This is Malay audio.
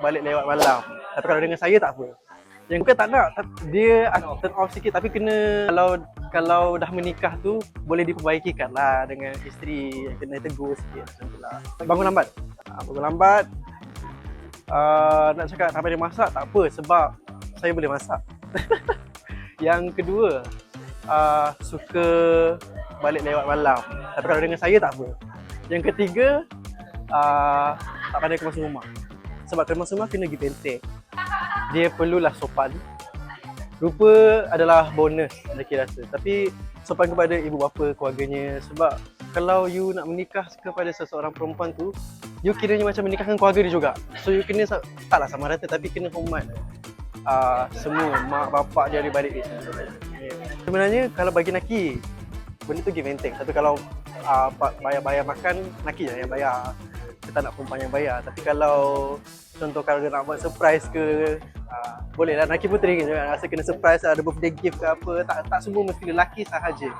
balik lewat malam. Tapi kalau dengan saya tak apa. Yang bukan tak nak, dia turn off sikit tapi kena kalau kalau dah menikah tu boleh diperbaikikan lah dengan isteri kena tegur sikit macam tu lah. Bangun lambat. Ah, bangun lambat. Uh, nak cakap tak pandai masak tak apa sebab saya boleh masak. yang kedua, uh, suka balik lewat malam. Tapi kalau dengan saya tak apa. Yang ketiga, uh, tak pandai kemas rumah. Sebab kemas rumah kena pergi pentek. Dia perlulah sopan. Rupa adalah bonus lelaki rasa. Tapi sopan kepada ibu bapa keluarganya. Sebab kalau you nak menikah kepada seseorang perempuan tu, you kiranya macam menikahkan keluarga dia juga. So you kena, taklah sama rata tapi kena hormat uh, semua mak bapak dia ada balik dia. Sebenarnya kalau bagi Naki, benda tu give and take. Tapi kalau uh, bayar-bayar makan, Naki je yang bayar. Kita nak perempuan yang bayar. Tapi kalau contoh kalau dia nak buat surprise ke, uh, boleh lah. Naki teringin juga. Rasa kena surprise, ada birthday gift ke apa. Tak tak semua mesti lelaki sahaja.